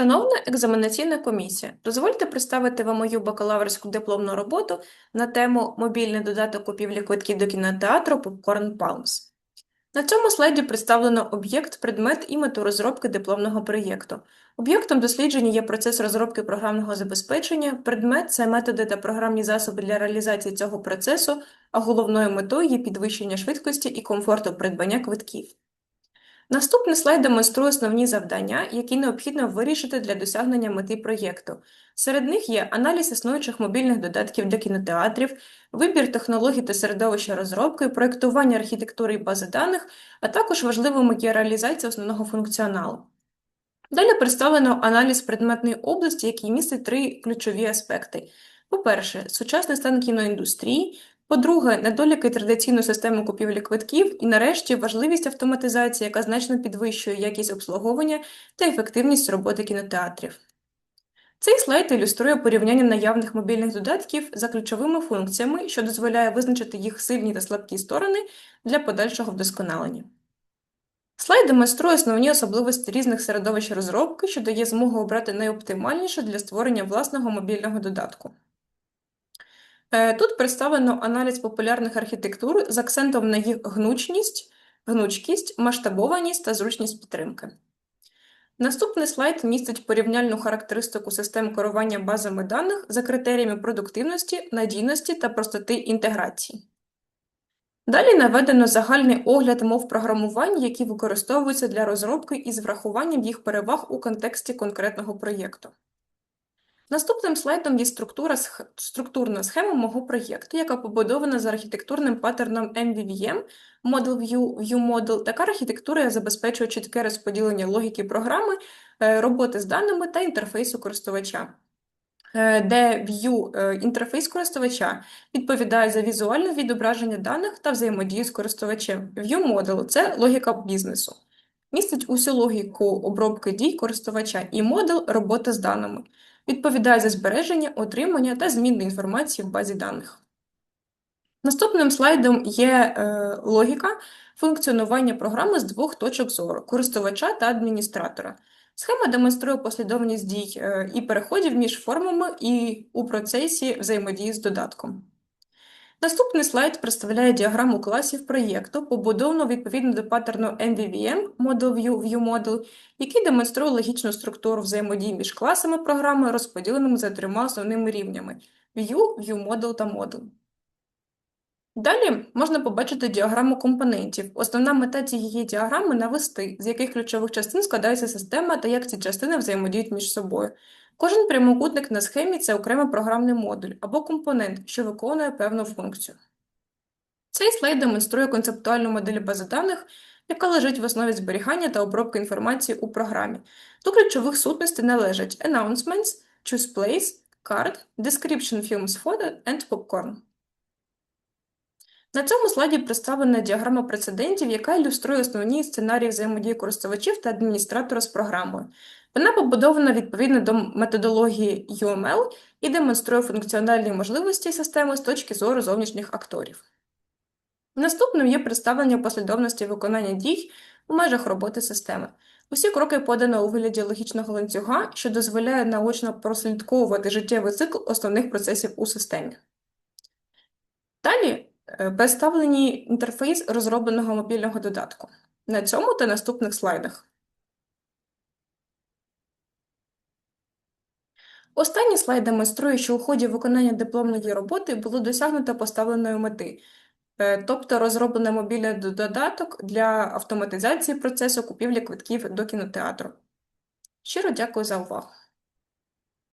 Шановна екзаменаційна комісія, дозвольте представити вам мою бакалаврську дипломну роботу на тему Мобільний додаток купівлі квитків до кінотеатру Popcorn Palms. На цьому слайді представлено об'єкт, предмет і мету розробки дипломного проєкту. Об'єктом дослідження є процес розробки програмного забезпечення, предмет це методи та програмні засоби для реалізації цього процесу, а головною метою є підвищення швидкості і комфорту придбання квитків. Наступний слайд демонструє основні завдання, які необхідно вирішити для досягнення мети проєкту. Серед них є аналіз існуючих мобільних додатків для кінотеатрів, вибір технологій та середовища розробки, проєктування архітектури і бази даних, а також важливими є реалізація основного функціоналу. Далі представлено аналіз предметної області, який містить три ключові аспекти. По-перше, сучасний стан кіноіндустрії, по-друге, недоліки традиційної системи купівлі квитків і, нарешті, важливість автоматизації, яка значно підвищує якість обслуговування та ефективність роботи кінотеатрів. Цей слайд ілюструє порівняння наявних мобільних додатків за ключовими функціями, що дозволяє визначити їх сильні та слабкі сторони для подальшого вдосконалення. Слайд демонструє основні особливості різних середовищ розробки, що дає змогу обрати найоптимальніше для створення власного мобільного додатку. Е, тут представлено аналіз популярних архітектур з акцентом на їх гнучність, гнучкість, масштабованість та зручність підтримки. Наступний слайд містить порівняльну характеристику систем керування базами даних за критеріями продуктивності, надійності та простоти інтеграції. Далі наведено загальний огляд мов програмування, які використовуються для розробки із врахуванням їх переваг у контексті конкретного проєкту. Наступним слайдом є структура, структурна схема мого проєкту, яка побудована за архітектурним паттерном MVVM, Model View, View Model. Така архітектура забезпечує чітке розподілення логіки програми, е, роботи з даними та інтерфейсу користувача. Е, де View е, інтерфейс користувача відповідає за візуальне відображення даних та взаємодію з користувачем. View Model – це логіка бізнесу. Містить усю логіку обробки дій користувача і модел роботи з даними відповідає за збереження, отримання та зміни інформації в базі даних. Наступним слайдом є е, логіка функціонування програми з двох точок зору користувача та адміністратора. Схема демонструє послідовність дій е, і переходів між формами і у процесі взаємодії з додатком. Наступний слайд представляє діаграму класів проєкту, побудовану відповідно до паттерну MVVM Model View View Model, який демонструє логічну структуру взаємодії між класами програми, розподіленими за трьома основними рівнями View, View Model та Model. Далі можна побачити діаграму компонентів. Основна мета цієї діаграми навести, з яких ключових частин складається система та як ці частини взаємодіють між собою. Кожен прямокутник на схемі це окремий програмний модуль або компонент, що виконує певну функцію. Цей слайд демонструє концептуальну модель бази даних, яка лежить в основі зберігання та обробки інформації у програмі. До ключових сутностей належать Announcements, Choose Place, Card, Description Films Photo and Popcorn. На цьому слайді представлена діаграма прецедентів, яка ілюструє основні сценарії взаємодії користувачів та адміністратора з програмою. Вона побудована відповідно до методології UML і демонструє функціональні можливості системи з точки зору зовнішніх акторів. Наступним є представлення послідовності виконання дій у межах роботи системи. Усі кроки подано у вигляді логічного ланцюга, що дозволяє наочно прослідковувати життєвий цикл основних процесів у системі. Далі е, представлені інтерфейс розробленого мобільного додатку. На цьому та наступних слайдах. Останній слайд демонструє, що у ході виконання дипломної роботи було досягнуто поставленої мети, е, тобто розроблено мобільний додаток для автоматизації процесу купівлі квитків до кінотеатру. Щиро дякую за увагу!